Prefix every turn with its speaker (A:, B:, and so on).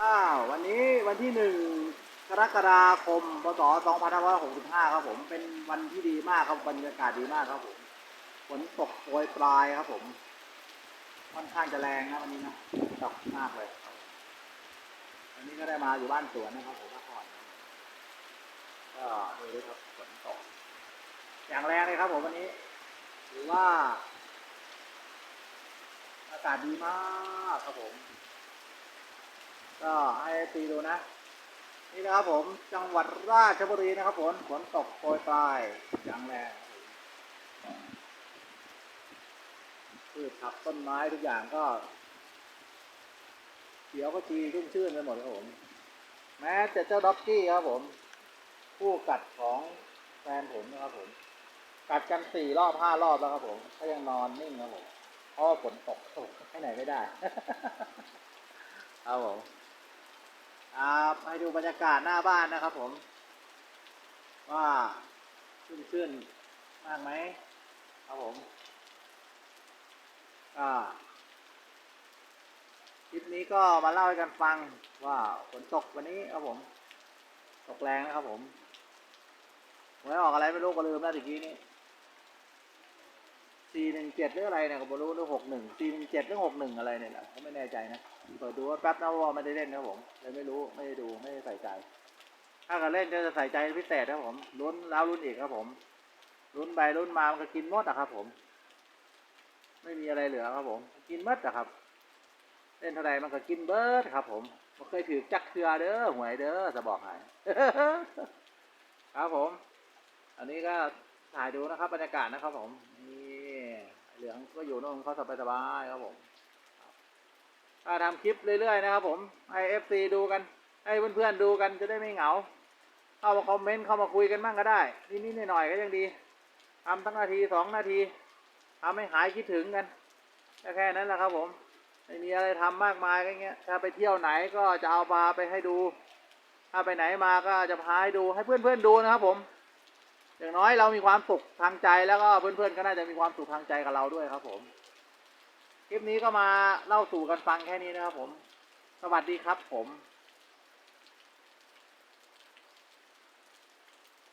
A: อ้าววันนี้วันที่หนึ่งกรกฎาคมพศ2565 ครับผมเป็นวันที่ดีมากครับบรรยากาศดีมากครับผมฝนตกโปรยปลายครับผมค่อนข้างจะแรงนะวันนี้นะตกมากเลยวันนี้ก็ได้มาอยู่บ้านสวนนะครับผมพักผ่อนก็ดูด้วยครับฝนตกอย่างแรงเลยครับผมวันนี้ถือว่า อากาศดีมากครับผม ก็ให้ตีดูนะ นี่นะครับผมจังหวัดราชบุรีนะครับฝนฝนตกโปรยปลายอย่างแรงครับผมพืชผักต้นไม้ทุกอย่างก็เขียวก็จีชุ่มชื่นไปหมดครับผม แม้แต่เจ้าด็อกกี้ครับผม ผู้กัดของแฟนผมนะครับผม กัดกันสี่รอบห้ารอบแล้วครับผมก็ยังนอนนิ่งครับผมเพราะฝนตกตกให้ไหนไม่ได้ ครับผม บรรยากาศหน้าบ้านนะครับผม ว่าชื่นชื่นมากไหมครับผมก็คลิปนี้ก็มาเล่าให้กันฟังว่าฝนตกวันนี้ครับผม ตกแรงนะครับผมหวยออกอะไรไม่รู้ก็ลืมแล้วตะกี้นี้ สี่หนึ่งเจ็ดหรืออะไรเนี่ยก็ไม่รู้หรือหกหนึ่งสี่หนึ่งเจ็ดหรือหกหนึ่งอะไรเนี่ยนะก็ไม่แน่ใจนะเปิดดูว่าแป๊บนะว่าไม่ได้เล่นนะผมเลยไม่รู้ไม่ได้ดูไม่ได้ใส่ใจ ถ้ากิดเล่นก็จะใส่ใจพิเศษนะผมลุ้นแล้วลุ้นอีกครับผมลุ้นไปลุ้นมามันก็กินมดอะครับ ผม ไม่มีอะไรเหลือครับผม กินมดอะครับ เล่นเท่าไรมันก็กินเบิร์ดครับ ผมมันเคยถือจักเทือเด้อหวยเด้อจะบอกให้ครับผม อันนี้ก็ถ่ายดูนะครับบรรยากาศนะครับผมนี่ เหลืองก็อยู่นู่นเขาสบายๆครับผมถ้าทำคลิปเรื่อยๆนะครับ ผมให้เอฟซีดูกัน ให้เพื่อนๆดูกันจะได้ไม่เหงา เข้ามาคอมเมนต์เข้ามาคุยกันบ้างก็ได้นิดๆหน่อยๆก็ยังดีทำตั้งนาทีสองนาทีทำให้หายคิดถึงกันแค่นั้นแหละครับ ผมไม่มีอะไรทำมากมายก็เงี้ย ถ้าไปเที่ยวไหนก็จะเอาปลาไปให้ดู ถ้าไปไหนมาก็จะพาให้ดูให้เพื่อนๆดูนะครับผม น้อยเรามีความสุขทางใจแล้วก็เพื่อนๆก็น่าจะมีความสุขทางใจกับเราด้วยครับ ผม คลิปนี้ก็มาเล่าสู่กันฟังแค่นี้นะครับผม สวัสดีครับผม